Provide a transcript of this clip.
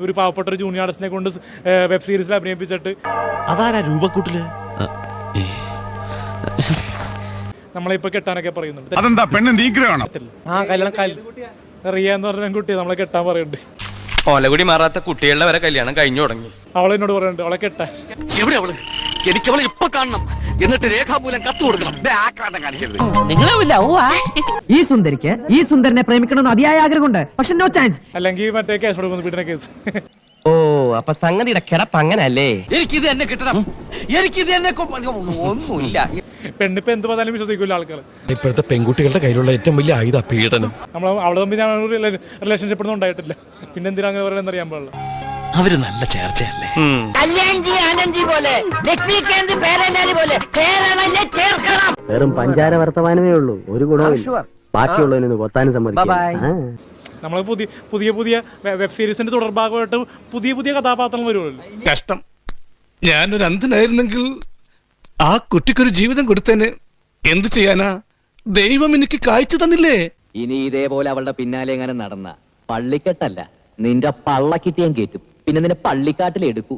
ഒരു പാവപ്പെട്ട ഒരു ജൂനിയർ ആർട്ടിസ്റ്റിനെ കൊണ്ട് വെബ് സീരീസിൽ അഭിനയിപ്പിച്ചിട്ട്. അതാരാ രൂപക്കൂട്ടിൽ? നമ്മളിപ്പോ ഇപ്പൊ കെട്ടാനൊക്കെ പറയുന്നുണ്ട്. അതെന്താ ആ കല്യാണം കല്- റിയ എന്ന് പറഞ്ഞ പെൺകുട്ടി നമ്മളെ കെട്ടാൻ പറയുന്നുണ്ട്. ഓലകുടി മാറാത്ത കുട്ടികളുടെ വരെ കല്യാണം കഴിഞ്ഞു തുടങ്ങി. അവളെന്നോട് പറയുന്നുണ്ട് അവളെ കെട്ടാൻ. എവിടെ അവൾ? എനിക്ക് അവളെ ഇപ്പൊ കാണണം. എന്നിട്ട് രേഖാമൂലം കത്ത് കൊടുക്കണം. നിങ്ങളെ ഈ സുന്ദരിക്ക് ഈ സുന്ദരനെ പ്രേമിക്കണമെന്ന് അതിയായ ആഗ്രഹമുണ്ട്. പക്ഷെ നോ ചാൻസ് അല്ലെങ്കിൽ മറ്റേ കേസ് കൊടുക്കുന്നു പീഡന കേസ്. ഓ അപ്പൊ സംഗതിയുടെ കിടപ്പ് അങ്ങനല്ലേ? എനിക്കിത് എന്നെ കിട്ടണം. എനിക്കിത് എന്നെ കൊ- ഒന്നുമില്ല. പെണ്ണിപ്പോ എന്ത് പറഞ്ഞാലും വിശ്വസിക്കില്ല ആൾക്കാർ ഇപ്പോഴത്തെ പെൺകുട്ടികളുടെ കയ്യിലുള്ള ഏറ്റവും വലിയ ആയുധ പീഡനം. നമ്മൾ അവളെ തമ്മിൽ ഞാൻ റിലേഷൻഷിപ്പ് ഒന്നും ഉണ്ടായിട്ടില്ല. പിന്നെ എന്തിനാ അങ്ങനെ പറയുന്നത് അറിയാൻ പാടില്ല. അവർ നല്ല ചേർച്ചയല്ലേ? കല്യാൺജി ആനന്ദ്ജി പോലെ ലക്ഷ്മികാന്ത് പേരല്ലാതി പോലെ ചേർക്കണം. വെറും പഞ്ചാര വർത്തമാനമേ ഉള്ളൂ. ഒരു ഗുണവും ബാക്കിയുള്ളതിനൊന്ന് കൊത്താനും സമ്മതിക്കും നമ്മൾ പുതിയ പുതിയ പുതിയ വെബ് സീരീസിന്റെ തുടർഭാഗമായിട്ട് പുതിയ പുതിയ കഥാപാത്രങ്ങൾ വരുമല്ലോ. കഷ്ടം. ഞാനൊരു അന്ധനായിരുന്നെങ്കിൽ ആ കുട്ടിക്കൊരു ജീവിതം കൊടുത്തേന് എന്ത് ചെയ്യാനാ? ദൈവം എനിക്ക് കാഴ്ച തന്നില്ലേ? ഇനി ഇതേപോലെ അവളുടെ പിന്നാലെ എങ്ങനെ നടന്ന? പള്ളിക്കെട്ടല്ല നിന്റെ പള്ളക്കിട്ട് ഞാൻ കേറ്റും. പിന്നെ നിന്നെ പള്ളിക്കാട്ടിൽ എടുക്കൂ.